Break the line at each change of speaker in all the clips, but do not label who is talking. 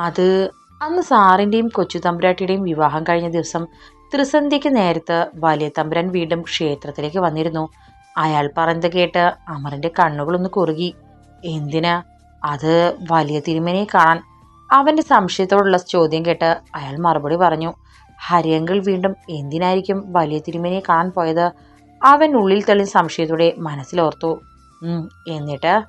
അത് അന്ന് സാറിന്റെയും കൊച്ചു തമ്പുരാട്ടിയുടെയും വിവാഹം കഴിഞ്ഞ ദിവസം ത്രിസന്ധ്യയ്ക്ക് നേരത്ത് വലിയ തമ്പുരാൻ വീണ്ടും ക്ഷേത്രത്തിലേക്ക് വന്നിരുന്നു. അയാൾ പറഞ്ഞത് കേട്ട് അമറിന്റെ കണ്ണുകളൊന്ന് കുറുകി. എന്തിനാ? അത് വലിയ തിരുമനയെ കാണാൻ. അവന്റെ സംശയത്തോടുള്ള ചോദ്യം കേട്ട് അയാൾ മറുപടി പറഞ്ഞു. ഹരിയങ്കിൾ വീണ്ടും എന്തിനായിരിക്കും വലിയ തിരുമനയെ കാണാൻ പോയത്? അവൻ ഉള്ളിൽ തെളിഞ്ഞ സംശയത്തോടെ മനസ്സിലോർത്തു. എന്നിട്ട്?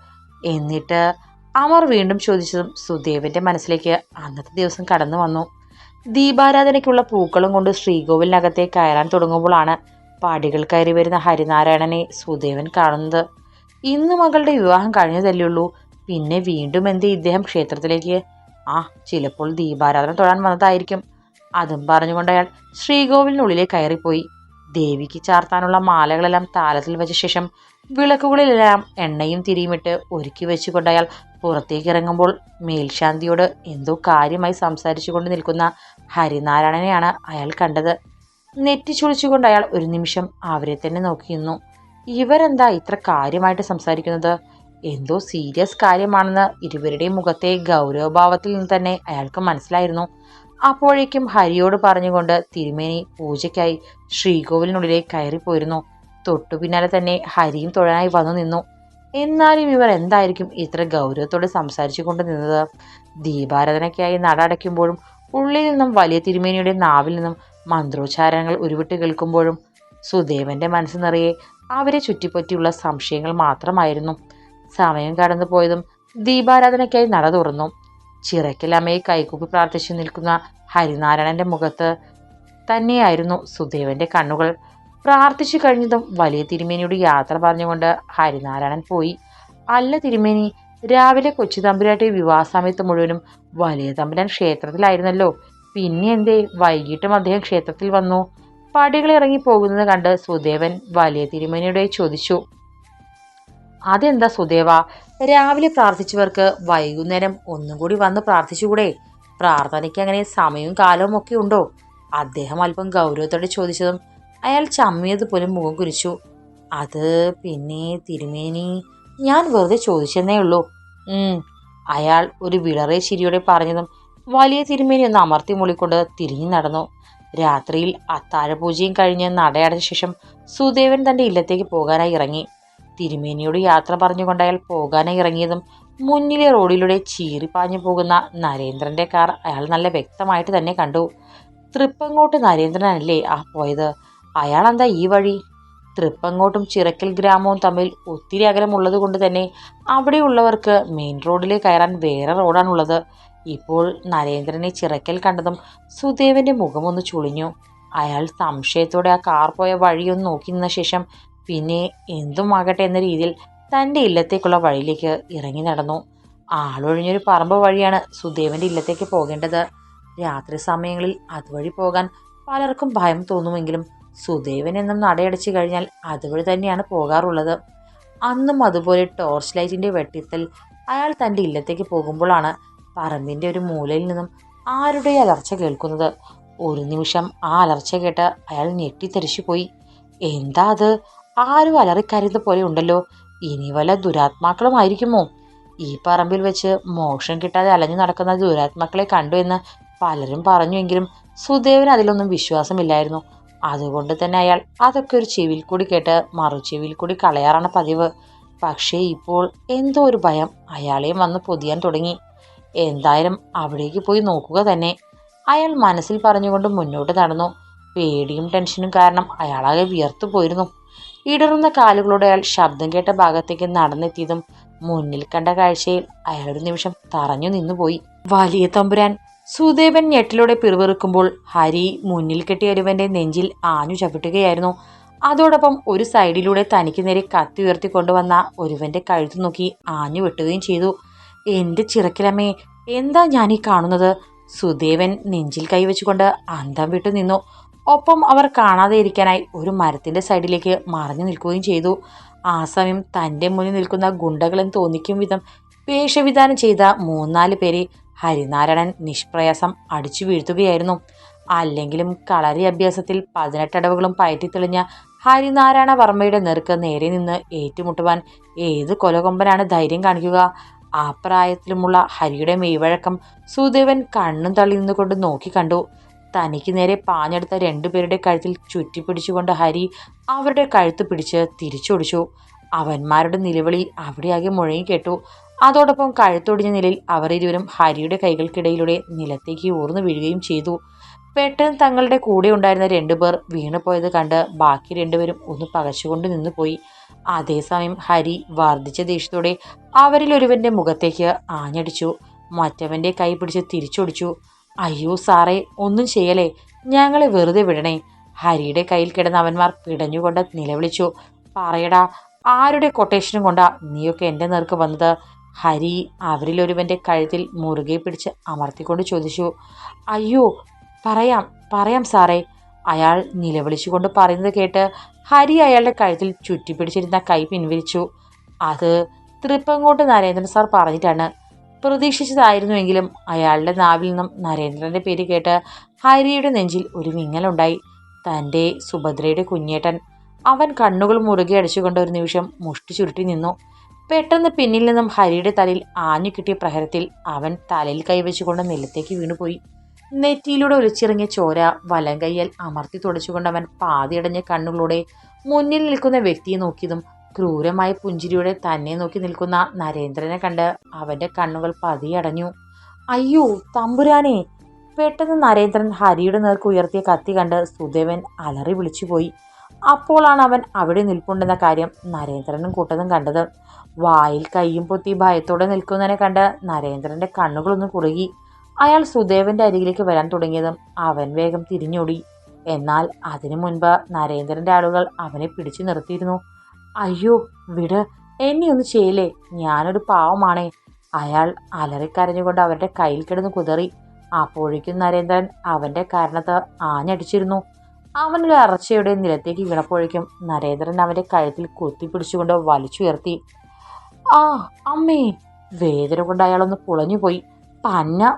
എന്നിട്ട് അമർ വീണ്ടും ചോദിച്ചതും സുദേവന്റെ മനസ്സിലേക്ക് അന്നത്തെ ദിവസം കടന്നു വന്നു. ദീപാരാധനയ്ക്കുള്ള പൂക്കളും കൊണ്ട് ശ്രീകോവിലിനകത്തെ കയറാൻ തുടങ്ങുമ്പോഴാണ് പാടികൾ കയറി വരുന്ന ഹരിനാരായണനെ സുദേവൻ കാണുന്നത്. ഇന്ന് മകളുടെ വിവാഹം കഴിഞ്ഞതല്ലേയുള്ളൂ പിന്നെ വീണ്ടും എന്ത് ഇദ്ദേഹം ക്ഷേത്രത്തിലേക്ക്? ആ ചിലപ്പോൾ ദീപാരാധന തൊഴാൻ വന്നതായിരിക്കും. അതും പറഞ്ഞുകൊണ്ട് അയാൾ ശ്രീകോവിലിനുള്ളിലേക്ക് കയറിപ്പോയി. ദേവിക്ക് ചാർത്താനുള്ള മാലകളെല്ലാം താലത്തിൽ വെച്ച ശേഷം വിളക്കുകളിലെല്ലാം എണ്ണയും തിരിയുമിട്ട് ഒരുക്കി വെച്ചുകൊണ്ട് അയാൾ പുറത്തേക്ക് ഇറങ്ങുമ്പോൾ മേൽശാന്തിയോട് എന്തോ കാര്യമായി സംസാരിച്ചു കൊണ്ട് നിൽക്കുന്ന ഹരിനാരായണനെയാണ് അയാൾ കണ്ടത്. നെറ്റി ചുളിച്ചുകൊണ്ട് അയാൾ ഒരു നിമിഷം അവരെ തന്നെ നോക്കിയിരുന്നു ഇവരെന്താ ഇത്ര കാര്യമായിട്ട് സംസാരിക്കുന്നത്? എന്തോ സീരിയസ് കാര്യമാണെന്ന് ഇരുവരുടെയും മുഖത്തെ ഗൗരവഭാവത്തിൽ നിന്ന് തന്നെ അയാൾക്ക് മനസ്സിലായിരുന്നു. അപ്പോഴേക്കും ഹരിയോട് പറഞ്ഞുകൊണ്ട് തിരുമേനി പൂജയ്ക്കായി ശ്രീകോവിലിനുള്ളിലേക്ക് കയറിപ്പോയിരുന്നു. തൊട്ടു പിന്നാലെ തന്നെ ഹരിയും തൊഴാനായി വന്നു നിന്നു. എന്നാലും ഇവർ എന്തായിരിക്കും ഇത്ര ഗൗരവത്തോടെ സംസാരിച്ചു കൊണ്ട് നിന്നത്? ദീപാരാധനയ്ക്കായി നട അടയ്ക്കുമ്പോഴും ഉള്ളിൽ നിന്നും വലിയ തിരുമേനിയുടെ നാവിൽ നിന്നും മന്ത്രോച്ചാരങ്ങൾ ഉരുവിട്ട് കേൾക്കുമ്പോഴും സുദേവന്റെ മനസ്സ് നിറയെ അവരെ ചുറ്റിപ്പറ്റിയുള്ള സംശയങ്ങൾ മാത്രമായിരുന്നു. സമയം കടന്നു പോയതും ദീപാരാധനയ്ക്കായി നട തുറന്നു. ചിറക്കൽ അമ്മയെ കൈകൂപ്പി പ്രാർത്ഥിച്ചു നിൽക്കുന്ന ഹരിനാരായണന്റെ മുഖത്ത് തന്നെയായിരുന്നു സുദേവന്റെ കണ്ണുകൾ. പ്രാർത്ഥിച്ചു കഴിഞ്ഞതും വലിയ തിരുമേനിയുടെ യാത്ര പറഞ്ഞുകൊണ്ട് ഹരിനാരായണൻ പോയി. അല്ല തിരുമേനി രാവിലെ കൊച്ചു തമ്പുരാട്ടി വിവാഹ സമയത്ത് മുഴുവനും വലിയ തമ്പുരാൻ ക്ഷേത്രത്തിലായിരുന്നല്ലോ. പിന്നെ എന്തേ വൈകിട്ടും അദ്ദേഹം ക്ഷേത്രത്തിൽ വന്നു. പടികൾ ഇറങ്ങി പോകുന്നത് കണ്ട് സുദേവൻ വലിയ തിരുമേനിയുടെ ചോദിച്ചു അതെന്താ സുദേവ രാവിലെ പ്രാർത്ഥിച്ചവർക്ക് വൈകുന്നേരം ഒന്നും കൂടി വന്ന് പ്രാർത്ഥിച്ചുകൂടെ? പ്രാർത്ഥനയ്ക്ക് അങ്ങനെ സമയവും കാലവും ഒക്കെ ഉണ്ടോ? അദ്ദേഹം അല്പം ഗൗരവത്തോടെ ചോദിച്ചതും അയാൾ ചമ്മിയതുപോലും മുഖം കുരിച്ചു. അത് പിന്നെ തിരുമേനി ഞാൻ വെറുതെ ചോദിച്ചെന്നേ ഉള്ളൂ. അയാൾ ഒരു വിളറെ ചിരിയോടെ പറഞ്ഞതും വലിയ തിരുമേനി ഒന്ന് അമർത്തി മൂളിക്കൊണ്ട് തിരിഞ്ഞു നടന്നു. രാത്രിയിൽ അത്താഴപൂജയും കഴിഞ്ഞ് നടയടച്ച ശേഷം സുദേവൻ തന്റെ ഇല്ലത്തേക്ക് പോകാനായി ഇറങ്ങി. തിരുമേനിയോട് യാത്ര പറഞ്ഞുകൊണ്ട് അയാൾ പോകാനായി ഇറങ്ങിയതും മുന്നിലെ റോഡിലൂടെ ചീറിപ്പാഞ്ഞു പോകുന്ന നരേന്ദ്രന്റെ കാർ അയാൾ നല്ല വ്യക്തമായിട്ട് തന്നെ കണ്ടു. തൃപ്പങ്ങോട്ട് നരേന്ദ്രനല്ലേ ആ പോയത്? അയാൾ എന്താ ഈ വഴി? തൃപ്പങ്ങോട്ടും ചിറക്കൽ ഗ്രാമവും തമ്മിൽ ഒത്തിരി അകലമുള്ളത് കൊണ്ട് തന്നെ അവിടെയുള്ളവർക്ക് മെയിൻ റോഡിൽ കയറാൻ വേറെ റോഡാണുള്ളത് ഇപ്പോൾ നരേന്ദ്രനെ ചിറക്കൽ കണ്ടതും സുദേവന്റെ മുഖമൊന്ന് ചുളിഞ്ഞു. അയാൾ സംശയത്തോടെ ആ കാർ പോയ വഴിയൊന്ന് നോക്കി നിന്ന ശേഷം പിന്നെ എന്തുമാകട്ടെ എന്ന രീതിയിൽ തന്റെ ഇല്ലത്തേക്കുള്ള വഴിയിലേക്ക് ഇറങ്ങി നടന്നു. ആളൊഴിഞ്ഞൊരു പറമ്പ് വഴിയാണ് സുദേവന്റെ ഇല്ലത്തേക്ക് പോകേണ്ടത്. രാത്രി സമയങ്ങളിൽ അതുവഴി പോകാൻ പലർക്കും ഭയം തോന്നുമെങ്കിലും സുദേവൻ എന്നും നടയടച്ചു കഴിഞ്ഞാൽ അതുവഴി തന്നെയാണ് പോകാറുള്ളത്. അന്നും അതുപോലെ ടോർച്ച് ലൈറ്റിന്റെ വെട്ടിത്തൽ അയാൾ തന്റെ ഇല്ലത്തേക്ക് പോകുമ്പോഴാണ് പറമ്പിന്റെ ഒരു മൂലയിൽ നിന്നും ആരുടെ അലർച്ച കേൾക്കുന്നത്. ഒരു നിമിഷം ആ അലർച്ച കേട്ട് അയാൾ ഞെട്ടിത്തെറിച്ചു പോയി. എന്താ അത്? ആരും അലറിക്കരുത് പോലെ ഉണ്ടല്ലോ. ഇനി വല്ല ദുരാത്മാക്കളുമായിരിക്കുമോ ഈ പറമ്പിൽ വെച്ച് മോക്ഷം കിട്ടാതെ അലഞ്ഞു നടക്കുന്ന ദുരാത്മാക്കളെ കണ്ടു എന്ന് പലരും പറഞ്ഞുവെങ്കിലും സുദേവന് അതിലൊന്നും വിശ്വാസമില്ലായിരുന്നു. അതുകൊണ്ട് തന്നെ അയാൾ അതൊക്കെ ഒരു ചെവിയിൽ കൂടി കേട്ട് മറു ചെവിയിൽ കൂടി കളയാറാണ് പതിവ്. പക്ഷേ ഇപ്പോൾ എന്തോ ഒരു ഭയം അയാളെയും വന്ന് പൊതിയാൻ തുടങ്ങി. എന്തായാലും അവിടേക്ക് പോയി നോക്കുക തന്നെ. അയാൾ മനസ്സിൽ പറഞ്ഞുകൊണ്ട് മുന്നോട്ട് നടന്നു. പേടിയും ടെൻഷനും കാരണം അയാളാകെ വിയർത്തു പോയിരുന്നു. ഇടറുന്ന കാലുകളോടെ അയാൾ ശബ്ദം കേട്ട ഭാഗത്തേക്ക് നടന്നെത്തിയതും മുന്നിൽ കണ്ട കാഴ്ചയിൽ അയാളൊരു നിമിഷം തറഞ്ഞു നിന്നുപോയി. വലിയ തമ്പുരാൻ സുദേവൻ ഞെട്ടിലൂടെ പിറുവിറുക്കുമ്പോൾ ഹരി മുന്നിൽ കെട്ടിയ ഒരുവന്റെ നെഞ്ചിൽ ആഞ്ഞു ചവിട്ടുകയായിരുന്നു. അതോടൊപ്പം ഒരു സൈഡിലൂടെ തനിക്ക് നേരെ കത്തി ഉയർത്തിക്കൊണ്ടുവന്ന ഒരുവന്റെ കഴുത്തു നോക്കി ആഞ്ഞു വെട്ടുകയും ചെയ്തു. എന്റെ ചിറക്കിലമ്മേ എന്താ ഈ കാണുന്നത്? സുദേവൻ നെഞ്ചിൽ കൈവച്ചുകൊണ്ട് അന്തം വിട്ടു നിന്നു. ഒപ്പം അവർ കാണാതെ ഇരിക്കാനായി ഒരു മരത്തിന്റെ സൈഡിലേക്ക് മറഞ്ഞു നിൽക്കുകയും ചെയ്തു. ആ സമയം തന്റെ മുന്നിൽ നിൽക്കുന്ന ഗുണ്ടകളെന്ന് തോന്നിക്കും വിധം വേഷവിധാനം ചെയ്ത മൂന്നാൽ പേരെ ഹരിനാരായണൻ നിഷ്പ്രയാസം അടിച്ചു വീഴ്ത്തുകയായിരുന്നു. അല്ലെങ്കിലും കളരി അഭ്യാസത്തിൽ പതിനെട്ടടവുകളും പയറ്റിത്തെളിഞ്ഞ ഹരിനാരായണ വർമ്മയുടെ നെറുക്ക് നേരെ നിന്ന് ഏറ്റുമുട്ടുവാൻ ഏത് കൊലകൊമ്പനാണ് ധൈര്യം കാണിക്കുക? ആ പ്രായത്തിലുമുള്ള ഹരിയുടെ മെയ്വഴക്കം സുദേവൻ കണ്ണും തള്ളി നിന്നുകൊണ്ട് നോക്കി കണ്ടു. തനിക്ക് നേരെ പാഞ്ഞെടുത്ത രണ്ടുപേരുടെ കഴുത്തിൽ ചുറ്റിപ്പിടിച്ചുകൊണ്ട് ഹരി അവരുടെ കഴുത്ത് പിടിച്ച് തിരിച്ചൊടിച്ചു. അവന്മാരുടെ നിലവിളി അവിടെയാകെ മുഴങ്ങി കേട്ടു. അതോടൊപ്പം കഴുത്തൊടിഞ്ഞ നിലയിൽ അവർ ഇരുവരും ഹരിയുടെ കൈകൾക്കിടയിലൂടെ നിലത്തേക്ക് ഊർന്നു വീഴുകയും ചെയ്തു. പെട്ടെന്ന് തങ്ങളുടെ കൂടെ ഉണ്ടായിരുന്ന രണ്ടുപേർ വീണുപോയത് കണ്ട് ബാക്കി രണ്ടുപേരും ഒന്ന് പകച്ചുകൊണ്ട് നിന്നുപോയി. അതേസമയം ഹരി വർദ്ധിച്ച ദേഷ്യത്തോടെ അവരിൽ ഒരുവന്റെ മുഖത്തേക്ക് ആഞ്ഞടിച്ചു. മറ്റവന്റെ കൈ പിടിച്ച് തിരിച്ചൊടിച്ചു. അയ്യോ സാറേ ഒന്നും ചെയ്യലേ ഞങ്ങളെ വെറുതെ വിടണേ. ഹരിയുടെ കയ്യിൽ കിടന്ന അവന്മാർ പിടഞ്ഞുകൊണ്ട് നിലവിളിച്ചു. പറയടാ ആരുടെ കൊട്ടേഷനും കൊണ്ടാ നീയൊക്കെ എന്റെ നേർക്ക് വന്നത്? ഹരി അവരിലൊരുവന്റെ കഴുത്തിൽ മുറുകെ പിടിച്ച് അമർത്തിക്കൊണ്ട് ചോദിച്ചു അയ്യോ പറയാം പറയാം സാറേ. അയാൾ നിലവിളിച്ചുകൊണ്ട് പറയുന്നത് കേട്ട് ഹരി അയാളുടെ കഴുത്തിൽ ചുറ്റിപ്പിടിച്ചിരുന്ന കൈ പിൻവലിച്ചു. അത് തൃപ്പങ്കോട്ട് നരേന്ദ്രൻ സാർ പറഞ്ഞിട്ടാണ്. പ്രതീക്ഷിച്ചതായിരുന്നുവെങ്കിലും അയാളുടെ നാവിൽ നിന്നും നരേന്ദ്രന്റെ പേര് കേട്ട് ഹരിയുടെ നെഞ്ചിൽ ഒരു മിങ്ങലുണ്ടായി തന്റെ സുഭദ്രയുടെ കുഞ്ഞേട്ടൻ അവൻ കണ്ണുകൾ മുറുകെ അടിച്ചുകൊണ്ട് ഒരു നിമിഷം മുഷ്ടി ചുരുട്ടി നിന്നു. പെട്ടെന്ന് പിന്നിൽ നിന്നും ഹരിയുടെ തലയിൽ ആഞ്ഞു കിട്ടിയ പ്രഹരത്തിൽ അവൻ തലയിൽ കൈവച്ചുകൊണ്ട് നിലത്തേക്ക് വീണുപോയി. നെറ്റിയിലൂടെ ഒലിച്ചിറങ്ങിയ ചോര വലം കൈയാൽ അമർത്തി തുടച്ചുകൊണ്ട് അവൻ പാതിയടഞ്ഞ കണ്ണുകളോടെ മുന്നിൽ നിൽക്കുന്ന വ്യക്തിയെ നോക്കിയതും ക്രൂരമായ പുഞ്ചിരിയോടെ തന്നെ നോക്കി നിൽക്കുന്ന നരേന്ദ്രനെ കണ്ട് അവന്റെ കണ്ണുകൾ പതിയടഞ്ഞു അയ്യോ തമ്പുരാനെ! പെട്ടെന്ന് നരേന്ദ്രൻ ഹരിയുടെ നേർക്ക് ഉയർത്തിയ കത്തി കണ്ട് സുദേവൻ അലറി വിളിച്ചുപോയി. അപ്പോളാണ് അവൻ അവിടെ നിൽപ്പുണ്ടെന്ന കാര്യം നരേന്ദ്രനും കൂട്ടതും കണ്ടത്. വായിൽ കൈയും പൊത്തി ഭയത്തോടെ നിൽക്കുന്നതിനെ കണ്ട് നരേന്ദ്രന്റെ കണ്ണുകളൊന്ന് കുറുകി. അയാൾ സുദേവന്റെ അരികിലേക്ക് വരാൻ തുടങ്ങിയതും അവൻ വേഗം തിരിഞ്ഞോടി. എന്നാൽ അതിനു മുൻപ് നരേന്ദ്രന്റെ ആളുകൾ അവനെ പിടിച്ചു നിർത്തിയിരുന്നു. അയ്യോ വിട് എന്നെ ഒന്ന് ചെയ്യലേ ഞാനൊരു പാവമാണേ. അയാൾ അലറിക്കരഞ്ഞുകൊണ്ട് അവരുടെ കയ്യിൽ കിടന്ന് കുതറി. അപ്പോഴേക്കും നരേന്ദ്രൻ അവന്റെ കാരണത്ത് ആഞ്ഞടിച്ചിരുന്നു. അവനൊരു അറച്ചയുടെ നിലത്തേക്ക് വീണപ്പോഴേക്കും നരേന്ദ്രൻ അവന്റെ കഴുത്തിൽ കുത്തിപ്പിടിച്ചുകൊണ്ട് വലിച്ചുയർത്തി. ആ അമ്മേ. വേദന കൊണ്ട് അയാളൊന്ന് പുളഞ്ഞുപോയി പന്ന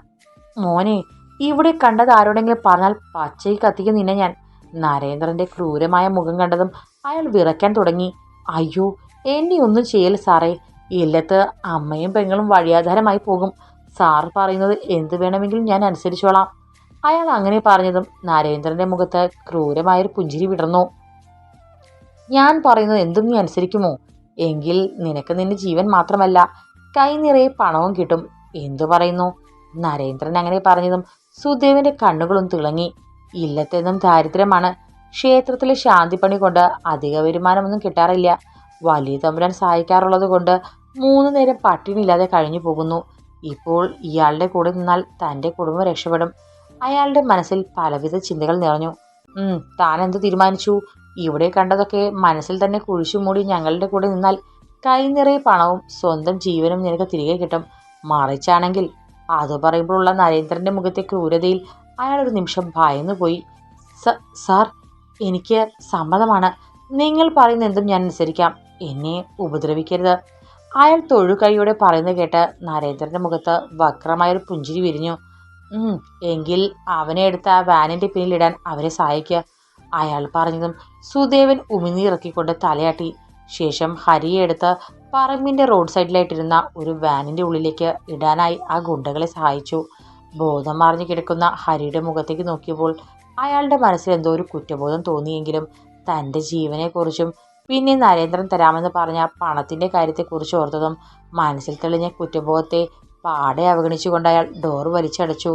മോനെ ഇവിടെ കണ്ടത് ആരോടെങ്കിലും പറഞ്ഞാൽ പച്ചയിൽ കത്തിക്കും നിന്നെ ഞാൻ. നരേന്ദ്രന്റെ ക്രൂരമായ മുഖം കണ്ടതും അയാൾ വിറയ്ക്കാൻ തുടങ്ങി. അയ്യോ എന്നെ ഒന്നും ചെയ്യൽ സാറേ. ഇല്ലത്ത് അമ്മയും പെങ്ങളും വഴിയാധാരമായി പോകും. സാർ പറയുന്നത് എന്ത് വേണമെങ്കിലും ഞാൻ അനുസരിച്ചോളാം. അയാൾ അങ്ങനെ പറഞ്ഞതും നരേന്ദ്രന്റെ മുഖത്ത് ക്രൂരമായൊരു പുഞ്ചിരി വിടർന്നു. ഞാൻ പറയുന്നത് എന്തും നീ അനുസരിക്കുമോ? എങ്കിൽ നിനക്ക് നിന്റെ ജീവൻ മാത്രമല്ല. കൈ നിറയെ പണവും കിട്ടും. എന്തു പറയുന്നു? നരേന്ദ്രൻ അങ്ങനെ പറഞ്ഞതും സുദേവന്റെ കണ്ണുകളും തിളങ്ങി. ഇല്ലത്തെന്നും ദാരിദ്ര്യമാണ്. ക്ഷേത്രത്തിലെ ശാന്തിപ്പണി കൊണ്ട് അധിക വരുമാനമൊന്നും കിട്ടാറില്ല. വലിയ തമ്പുരാൻ സഹായിക്കാറുള്ളത് കൊണ്ട് മൂന്ന് നേരം പട്ടിണിയില്ലാതെ കഴിഞ്ഞു പോകുന്നു. ഇപ്പോൾ ഇയാളുടെ കൂടെ നിന്നാൽ തന്റെ കുടുംബം രക്ഷപ്പെടും. അയാളുടെ മനസ്സിൽ പലവിധ ചിന്തകൾ നിറഞ്ഞു. താൻ എന്ത് തീരുമാനിച്ചു? ഇവിടെ കണ്ടതൊക്കെ മനസ്സിൽ തന്നെ കുഴിച്ചു മൂടി ഞങ്ങളുടെ കൂടെ നിന്നാൽ കൈ നിറയെ പണവും സ്വന്തം ജീവനും നിനക്ക് തിരികെ കിട്ടും. മറിച്ചാണെങ്കിൽ അത് പറയുമ്പോഴുള്ള നരേന്ദ്രന്റെ മുഖത്തെ ക്രൂരതയിൽ അയാൾ ഒരു നിമിഷം ഭയന്നു പോയി. സാർ എനിക്ക് സമ്മതമാണ്. നിങ്ങൾ പറയുന്ന എന്തും ഞാൻ അനുസരിക്കാം. എന്നെ ഉപദ്രവിക്കരുത്. അയാൾ തൊഴുകൈയോടെ പറയുന്നത് കേട്ട് നരേന്ദ്രന്റെ മുഖത്ത് വക്രമായൊരു പുഞ്ചിരി വിരിഞ്ഞു. എങ്കിൽ അവനെ എടുത്ത് ആ വാനിന്റെ പിന്നിലിടാൻ അവരെ സഹായിക്കുക അയാൾ പറഞ്ഞതും സുദേവൻ ഉമിനീറക്കിക്കൊണ്ട് തലയാട്ടി. ശേഷം ഹരിയെ എടുത്ത് പറമ്പിന്റെ റോഡ് സൈഡിലായിട്ടിരുന്ന ഒരു വാനിന്റെ ഉള്ളിലേക്ക് ഇടാനായി ആ ഗുണ്ടകളെ സഹായിച്ചു. ബോധം മറിഞ്ഞു കിടക്കുന്ന ഹരിയുടെ മുഖത്തേക്ക് നോക്കിയപ്പോൾ അയാളുടെ മനസ്സിൽ എന്തോ ഒരു കുറ്റബോധം തോന്നിയെങ്കിലും തന്റെ ജീവനെക്കുറിച്ചും പിന്നെ നരേന്ദ്രൻ തരാമെന്ന് പറഞ്ഞ പണത്തിന്റെ കാര്യത്തെക്കുറിച്ച് ഓർത്തതും മനസ്സിൽ തെളിഞ്ഞ കുറ്റബോധത്തെ പാടെ അവഗണിച്ചുകൊണ്ട് അയാൾ ഡോർ വലിച്ചടച്ചു.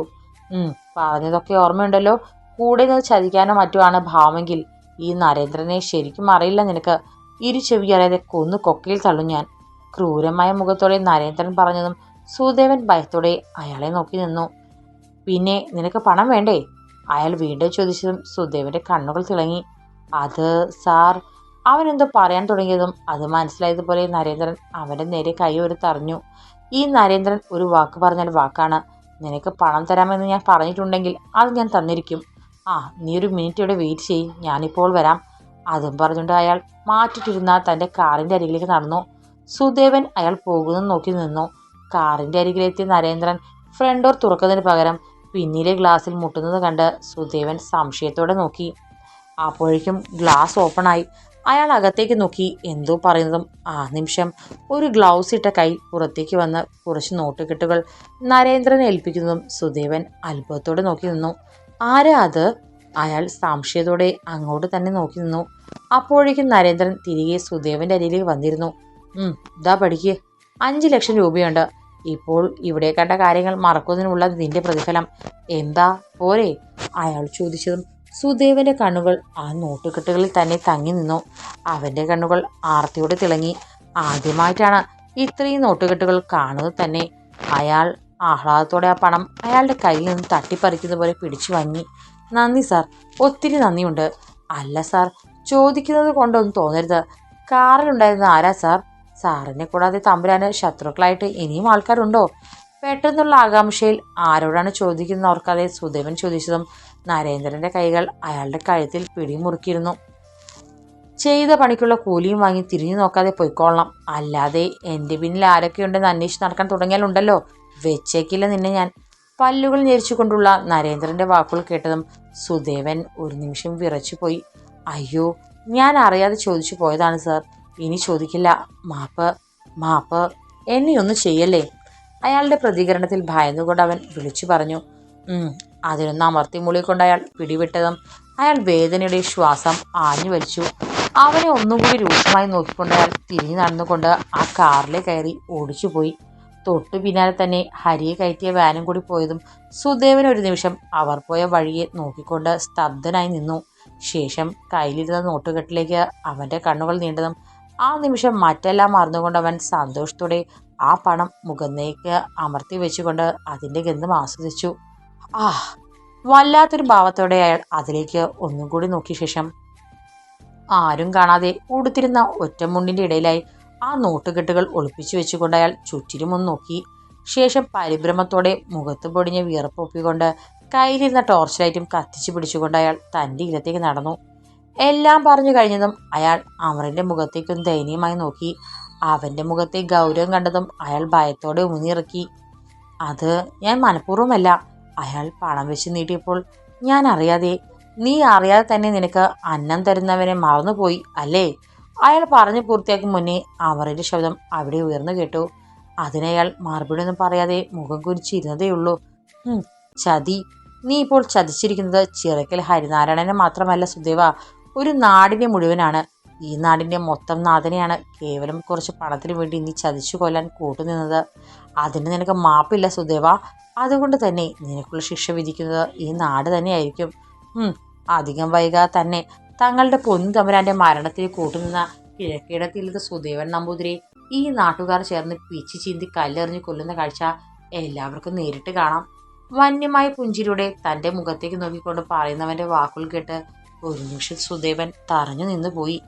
പറഞ്ഞതൊക്കെ ഓർമ്മയുണ്ടല്ലോ. കൂടെ നിന്ന് ചതിക്കാനോ മറ്റോ ആണ് ഭാവമെങ്കിൽ ഈ നരേന്ദ്രനെ ശരിക്കും അറിയില്ല നിനക്ക്. ഇരു ചെവി അറിയാതെ കൊന്നു കൊക്കയിൽ തള്ളും ഞാൻ. ക്രൂരമായ മുഖത്തോടെ നരേന്ദ്രൻ പറഞ്ഞതും സുദേവൻ ഭയത്തോടെ അയാളെ നോക്കി നിന്നു. പിന്നെ നിനക്ക് പണം വേണ്ടേ? അയാൾ വീണ്ടും ചോദിച്ചതും സുദേവന്റെ കണ്ണുകൾ തിളങ്ങി. അത് സാർ അവനെന്തോ പറയാൻ തുടങ്ങിയതും അത് മനസ്സിലായതുപോലെ നരേന്ദ്രൻ അവന്റെ നേരെ കൈ ഒരു തറഞ്ഞു ഈ നരേന്ദ്രൻ ഒരു വാക്ക് പറഞ്ഞാൽ വാക്കാണ്. നിനക്ക് പണം തരാമെന്ന് ഞാൻ പറഞ്ഞിട്ടുണ്ടെങ്കിൽ അത് ഞാൻ തന്നിരിക്കും. ആ നീ ഒരു മിനിറ്റ് ഇവിടെ വെയിറ്റ് ചെയ്യ്. ഞാനിപ്പോൾ വരാം. അതും പറഞ്ഞുകൊണ്ട് അയാൾ മാറ്റിട്ടിരുന്ന തന്റെ കാറിന്റെ അരികിലേക്ക് നടന്നു. സുദേവൻ അയാൾ പോകുന്നത് നോക്കി നിന്നു. കാറിന്റെ അരികിലെത്തിയ നരേന്ദ്രൻ ഫ്രണ്ട് ഡോർ തുറക്കുന്നതിന് പകരം പിന്നിലെ ഗ്ലാസ്സിൽ മുട്ടുന്നത് കണ്ട് സുദേവൻ സംശയത്തോടെ നോക്കി. അപ്പോഴേക്കും ഗ്ലാസ് ഓപ്പണായി അയാൾ അകത്തേക്ക് നോക്കി. എന്തോ പറയുന്നതും ആ നിമിഷം ഒരു ഗ്ലൗസ് ഇട്ട കൈ പുറത്തേക്ക് വന്ന് കുറച്ച് നോട്ടുകെട്ടുകൾ നരേന്ദ്രനെ ഏൽപ്പിക്കുന്നതും സുദേവൻ അത്ഭുതത്തോടെ നോക്കി നിന്നു. ആരാ അത്? അയാൾ സംശയത്തോടെ അങ്ങോട്ട് തന്നെ നോക്കി നിന്നു. അപ്പോഴേക്കും നരേന്ദ്രൻ തിരികെ സുദേവന്റെ അരിയിലേക്ക് വന്നിരുന്നു. ഇതാ പഠിക്ക് അഞ്ച് ലക്ഷം രൂപയുണ്ട്. ഇപ്പോൾ ഇവിടെ കണ്ട കാര്യങ്ങൾ മറക്കുന്നതിനുള്ള നിന്റെ പ്രതിഫലം. എന്താ? പോരെ. അയാൾ ചോദിച്ചതും സുദേവന്റെ കണ്ണുകൾ ആ നോട്ടുകെട്ടുകളിൽ തന്നെ തങ്ങി നിന്നു. അവന്റെ കണ്ണുകൾ ആർത്തിയോടെ തിളങ്ങി. ആദ്യമായിട്ടാണ് ഇത്രയും നോട്ടുകെട്ടുകൾ കാണുന്നത് തന്നെ. അയാൾ ആഹ്ലാദത്തോടെ ആ പണം അയാളുടെ കയ്യിൽ നിന്ന് തട്ടിപ്പറിക്കുന്ന പോലെ പിടിച്ചു വാങ്ങി. നന്ദി സാർ. ഒത്തിരി നന്ദിയുണ്ട്. അല്ല സാർ. ചോദിക്കുന്നത് കൊണ്ടൊന്നും തോന്നരുത്. കാറിലുണ്ടായിരുന്ന ആരാ സാർ? സാറിനെ കൂടാതെ തമ്പുരാന് ശത്രുക്കളായിട്ട് ഇനിയും ആൾക്കാരുണ്ടോ? പെട്ടെന്നുള്ള ആകാംക്ഷയിൽ ആരോടാണ് ചോദിക്കുന്ന ഓർക്കാതെ സുദേവൻ ചോദിച്ചതും നരേന്ദ്രന്റെ കൈകൾ അയാളുടെ കഴുത്തിൽ പിടിമുറുക്കിയിരുന്നു. ചെയ്ത പണിക്കുള്ള കൂലിയും വാങ്ങി തിരിഞ്ഞു നോക്കാതെ പൊയ്ക്കോളണം അല്ലാതെ എന്റെ പിന്നിൽ ആരൊക്കെയുണ്ടെന്ന് അന്വേഷിച്ച് നടക്കാൻ തുടങ്ങിയാലുണ്ടല്ലോ. വെച്ചേക്കില്ല നിന്നെ ഞാൻ. പല്ലുകൾ ഞെരിച്ചുകൊണ്ടുള്ള നരേന്ദ്രന്റെ വാക്കുകൾ കേട്ടതും സുദേവൻ ഒരു നിമിഷം വിറച്ചുപോയി. അയ്യോ ഞാൻ അറിയാതെ ചോദിച്ചു പോയതാണ് സാർ. ഇനി ചോദിക്കില്ല. മാപ്പ് മാപ്പ്. എന്നെ ഒന്നും ചെയ്യല്ലേ? അയാളുടെ പ്രതികരണത്തിൽ ഭയന്നുകൊണ്ട് അവൻ വിളിച്ചു പറഞ്ഞു. അതിനൊന്ന് അമർത്തി മൂളിക്കൊണ്ട് അയാൾ പിടിവിട്ടതും അയാൾ വേദനയുടെ ശ്വാസം ആഞ്ഞു വലിച്ചു. അവനെ ഒന്നുകൂടി രൂക്ഷമായി നോക്കിക്കൊണ്ട് അയാൾ തിരിഞ്ഞു നടന്നുകൊണ്ട് ആ കാറിലെ കയറി ഓടിച്ചുപോയി. തൊട്ടു പിന്നാലെ തന്നെ ഹരിയെ കയറ്റിയ വാനും കൂടി പോയതും സുദേവൻ ഒരു നിമിഷം അവർ പോയ വഴിയെ നോക്കിക്കൊണ്ട് സ്തബ്ധനായി നിന്നു. ശേഷം കയ്യിലിരുന്ന നോട്ടുകെട്ടിലേക്ക് അവന്റെ കണ്ണുകൾ നീണ്ടതും ആ നിമിഷം മറ്റെല്ലാം മറന്നുകൊണ്ട് അവൻ സന്തോഷത്തോടെ ആ പണം മുഖന്നേക്ക് അമർത്തി വെച്ചുകൊണ്ട് അതിന്റെ ഗന്ധം ആസ്വദിച്ചു. ആ വല്ലാത്തൊരു ഭാവത്തോടെ അയാൾ അതിലേക്ക് ഒന്നും കൂടി നോക്കിയ ശേഷം ആരും കാണാതെ ഉടുത്തിരുന്ന ഒറ്റമുണ്ടിന്റെ ഇടയിലായി ആ നോട്ടുകെട്ടുകൾ ഒളിപ്പിച്ചു വെച്ചുകൊണ്ട് അയാൾ ചുറ്റിലുമൊന്ന് നോക്കി. ശേഷം പരിഭ്രമത്തോടെ മുഖത്ത് പൊടിഞ്ഞ വിയർപ്പൊപ്പിക്കൊണ്ട് കയ്യിലിരുന്ന ടോർച്ച് ലൈറ്റും കത്തിച്ചു പിടിച്ചുകൊണ്ട് അയാൾ തന്റെ ഇല്ലത്തേക്ക് നടന്നു. എല്ലാം പറഞ്ഞു കഴിഞ്ഞതും അയാൾ അമറിന്റെ മുഖത്തേക്കൊന്ന് ദയനീയമായി നോക്കി. അവന്റെ മുഖത്തെ ഗൗരവം കണ്ടതും അയാൾ ഭയത്തോടെ ഉമിനിറക്കി അത് ഞാൻ മനഃപൂർവമല്ല. അയാൾ പണം വെച്ച് നീട്ടിയപ്പോൾ ഞാൻ അറിയാതെ. നീ അറിയാതെ തന്നെ നിനക്ക് അന്നം തരുന്നവനെ മറന്നുപോയി അല്ലേ? അയാൾ പറഞ്ഞു പൂർത്തിയാക്കും മുന്നേ അമറിന്റെ ശബ്ദം അവിടെ ഉയർന്നു കേട്ടു. അതിനയാൾ മറുപടി ഒന്നും പറയാതെ മുഖം കുരിച്ചിരുന്നതേയുള്ളൂ "ഹും, ചതി. നീ ഇപ്പോൾ ചതിച്ചിരിക്കുന്നത് ചിറക്കൽ ഹരിനാരായണനെ മാത്രമല്ല സുദേവ. ഒരു നാടിന്റെ മുഴുവനാണ്. ഈ നാടിന്റെ മൊത്തം നാഥനെയാണ് കേവലം കുറച്ച് പണത്തിന് വേണ്ടി നീ ചതിച്ചു കൊല്ലാൻ കൂട്ടുനിന്നത്. അതിന് നിനക്ക് മാപ്പില്ല സുദേവ. അതുകൊണ്ട് തന്നെ നിനക്കുള്ള ശിക്ഷ വിധിക്കുന്നത് ഈ നാട് തന്നെയായിരിക്കും. അധികം വൈകാതെ തന്നെ തങ്ങളുടെ പൊന്നു തമ്പുരാന്റെ മരണത്തിൽ കൂട്ടുനിന്ന കിഴക്കിടത്തിലത് സുദേവൻ നമ്പൂതിരി ഈ നാട്ടുകാർ ചേർന്ന് പിച്ച് ചീന്തി കല്ലെറിഞ്ഞ് കൊല്ലുന്ന കാഴ്ച എല്ലാവർക്കും നേരിട്ട് കാണാം. വന്യമായ പുഞ്ചിരിയുടെ തന്റെ മുഖത്തേക്ക് നോക്കിക്കൊണ്ട് പറയുന്നവന്റെ വാക്കുകൾ കേട്ട് ഒരു നിമിഷം സുദേവൻ തറഞ്ഞു നിന്നു പോയി